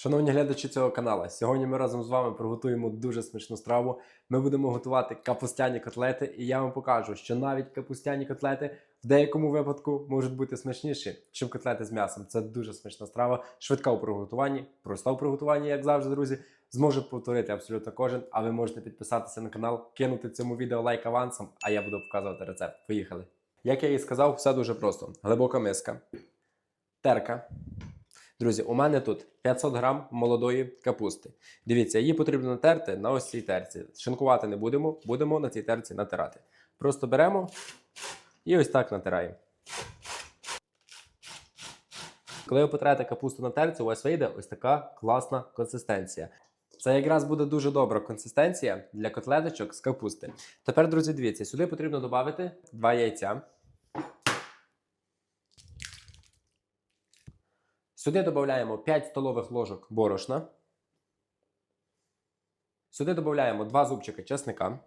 Шановні глядачі цього каналу, сьогодні ми разом з вами приготуємо дуже смачну страву. Ми будемо готувати капустяні котлети, і я вам покажу, що навіть капустяні котлети в деякому випадку можуть бути смачніші, ніж котлети з м'ясом. Це дуже смачна страва, швидка у приготуванні, проста у приготуванні, як завжди, друзі. Зможе повторити абсолютно кожен. А ви можете підписатися на канал, кинути цьому відео лайк авансом, а я буду показувати рецепт. Поїхали! Як я і сказав, все дуже просто: глибока миска, терка. Друзі, у мене тут 500 грам молодої капусти. Дивіться, її потрібно натерти на ось цій терці. Шинкувати не будемо, будемо на цій терці натирати. Просто беремо і ось так натираємо. Коли ви потрете капусту на терці, у вас вийде ось така класна консистенція. Це якраз буде дуже добра консистенція для котлеточок з капусти. Тепер, друзі, дивіться, сюди потрібно додати 2 яйця. Сюди додаємо 5 столових ложок борошна. Сюди додаємо 2 зубчики чесника.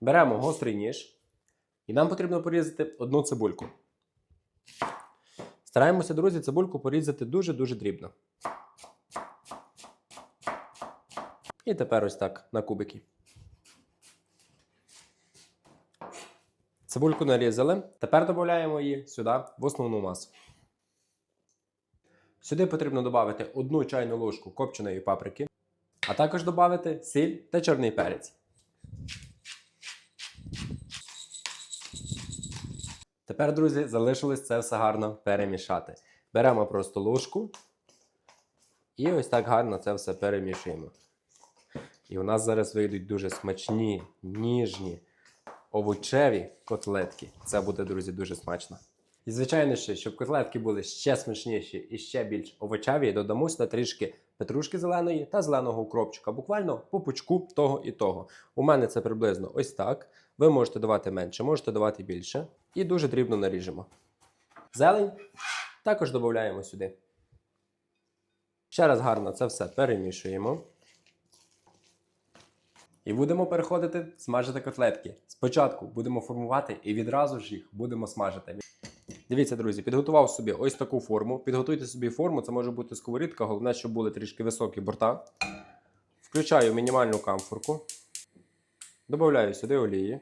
Беремо гострий ніж. І нам потрібно порізати одну цибульку. Стараємося, друзі, цибульку порізати дуже-дуже дрібно. І тепер ось так на кубики. Цибульку нарізали. Тепер додаємо її сюди в основну масу. Сюди потрібно додати одну чайну ложку копченої паприки, а також додати сіль та чорний перець. Тепер, друзі, залишилось це все гарно перемішати. Беремо просто ложку і ось так гарно це все перемішуємо. І у нас зараз вийдуть дуже смачні, ніжні овочеві котлетки. Це буде, друзі, дуже смачно. І, звичайно, ще, щоб котлетки були ще смачніші і ще більш овочеві, додамо сюди трішки петрушки зеленої та зеленого укропчика. Буквально по пучку того і того. У мене це приблизно ось так. Ви можете давати менше, можете давати більше. І дуже дрібно наріжемо. Зелень також додаємо сюди. Ще раз гарно це все перемішуємо. І будемо переходити смажити котлетки. Спочатку будемо формувати і відразу ж їх будемо смажити. Дивіться, друзі, підготував собі ось таку форму. Підготуйте собі форму, це може бути сковорідка, головне, щоб були трішки високі борта. Включаю мінімальну камфорку. Добавляю сюди олії.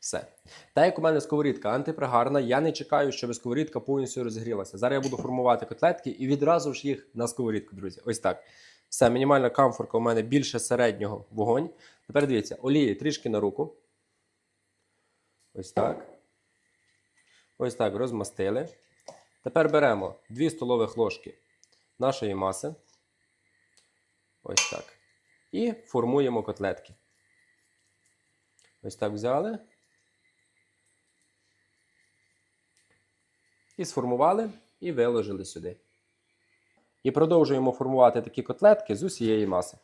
Все. Так як у мене сковорідка антипригарна, я не чекаю, щоб сковорідка повністю розгрілася. Зараз я буду формувати котлетки і відразу ж їх на сковорідку, друзі. Ось так. Все, мінімальна камфорка у мене більше середнього вогонь. Тепер дивіться, олії трішки на руку. Ось так. Ось так розмастили. Тепер беремо 2 столових ложки нашої маси. Ось так. І формуємо котлетки. Ось так взяли. І сформували, і виложили сюди. І продовжуємо формувати такі котлетки з усієї маси.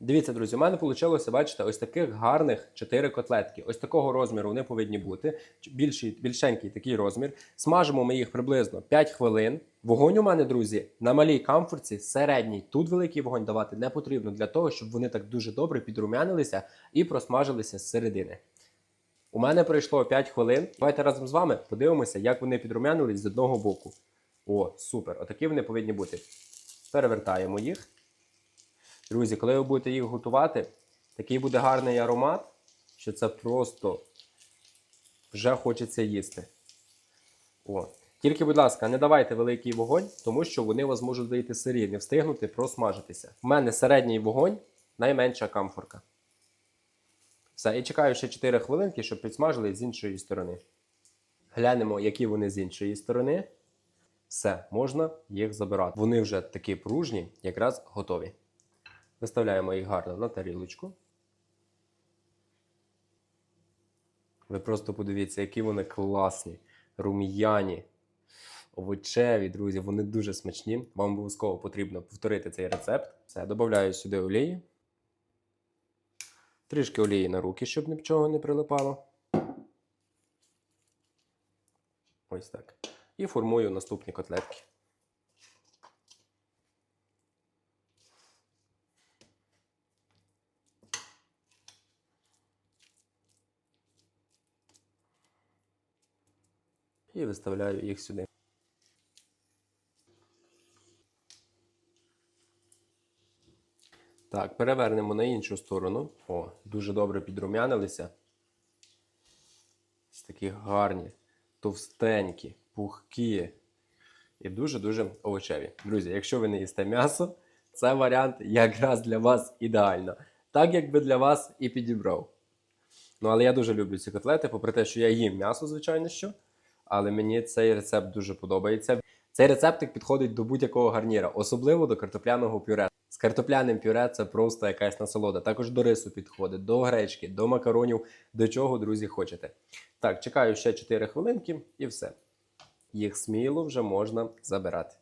Дивіться, друзі, у мене вийшло, бачите, ось таких гарних 4 котлетки. Ось такого розміру вони повинні бути. Більший, більшенький такий розмір. Смажимо ми їх приблизно 5 хвилин. Вогонь у мене, друзі, на малій камфорці середній. Тут великий вогонь давати не потрібно для того, щоб вони так дуже добре підрумянилися і просмажилися з середини. У мене пройшло 5 хвилин. Давайте разом з вами подивимося, як вони підрумянились з одного боку. О, супер! Отакі вони повинні бути. Перевертаємо їх. Друзі, коли ви будете їх готувати, такий буде гарний аромат, що це просто вже хочеться їсти. О. Тільки, будь ласка, не давайте великий вогонь, тому що вони вас можуть вийти сирі, не встигнути просмажитися. У мене середній вогонь, найменша камфорка. Все, і чекаю ще 4 хвилинки, щоб підсмажили з іншої сторони. Глянемо, які вони з іншої сторони. Все, можна їх забирати. Вони вже такі пружні, якраз готові. Виставляємо їх гарно на тарілочку. Ви просто подивіться, які вони класні, рум'яні, овочеві, друзі, вони дуже смачні. Вам обов'язково потрібно повторити цей рецепт. Все, додаю сюди олії. Трішки олії на руки, щоб нічого не прилипало. Ось так. І формую наступні котлетки. І виставляю їх сюди. Так, перевернемо на іншу сторону. О, дуже добре підрумянилися. Такі гарні, товстенькі, пухкі і дуже-дуже овочеві. Друзі, якщо ви не їсте м'ясо, це варіант якраз для вас ідеально. Так, як би для вас і підібрав. Ну, але я дуже люблю ці котлети, попри те, що я їм м'ясо, звичайно що. Але мені цей рецепт дуже подобається. Цей рецептик підходить до будь-якого гарніра, особливо до картопляного пюре. З картопляним пюре це просто якась насолода. Також до рису підходить, до гречки, до макаронів, до чого, друзі, хочете. Так, чекаю ще 4 хвилинки і все. Їх сміло вже можна забирати.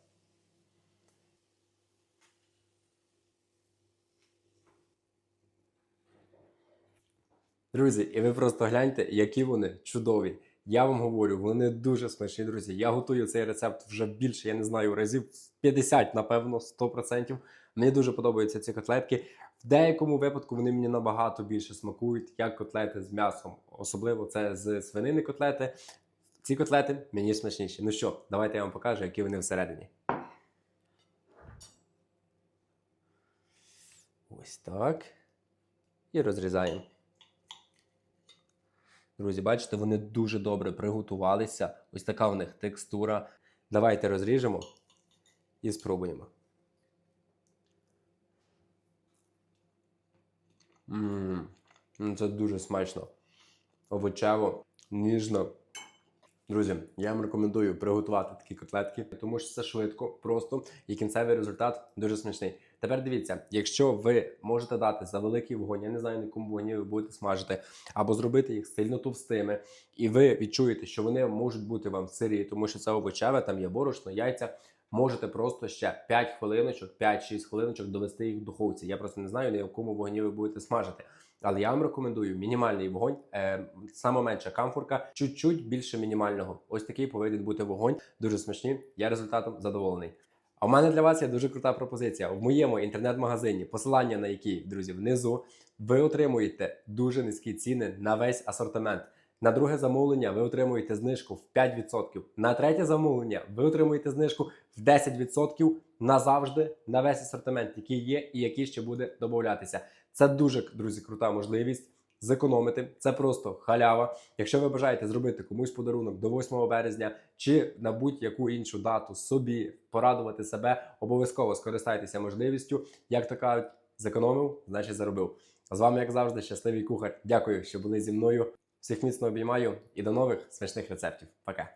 Друзі, і ви просто гляньте, які вони чудові. Я вам говорю, вони дуже смачні, друзі. Я готую цей рецепт вже більше, я не знаю, разів 50, напевно, 100%. Мені дуже подобаються ці котлетки. В деякому випадку вони мені набагато більше смакують, як котлети з м'ясом. Особливо це з свинини котлети. Ці котлети мені смачніші. Ну що, давайте я вам покажу, які вони всередині. Ось так. І розрізаємо. Друзі, бачите, вони дуже добре приготувалися. Ось така у них текстура. Давайте розріжемо і спробуємо. Ммм, це дуже смачно. Овочево, ніжно. Друзі, я вам рекомендую приготувати такі котлетки, тому що це швидко, просто і кінцевий результат дуже смачний. Тепер дивіться, якщо ви можете дати за великий вогонь, я не знаю, на якому вогні ви будете смажити, або зробити їх сильно товстими, і ви відчуєте, що вони можуть бути вам сирі, тому що це овочеве, там є борошно, яйця. Можете просто ще 5 хвилиночок, 5-6 хвилиночок довести їх в духовці. Я просто не знаю, на якому вогні ви будете смажити. Але я вам рекомендую мінімальний вогонь, е, саме менша камфорка, чуть-чуть більше мінімального. Ось такий повинен бути вогонь. Дуже смачні. Я результатом задоволений. А в мене для вас є дуже крута пропозиція. В моєму інтернет-магазині, посилання на який, друзі, внизу, ви отримуєте дуже низькі ціни на весь асортимент. На друге замовлення ви отримуєте знижку в 5%. На третє замовлення ви отримуєте знижку в 10% назавжди на весь асортимент, який є і який ще буде додатися. Це дуже, друзі, крута можливість зекономити. Це просто халява. Якщо ви бажаєте зробити комусь подарунок до 8 березня чи на будь-яку іншу дату собі порадувати себе, обов'язково скористайтеся можливістю. Як то кажуть, зекономив, значить заробив. А з вами, як завжди, щасливий кухар. Дякую, що були зі мною. Всіх міцно обіймаю і до нових смачних рецептів. Пока.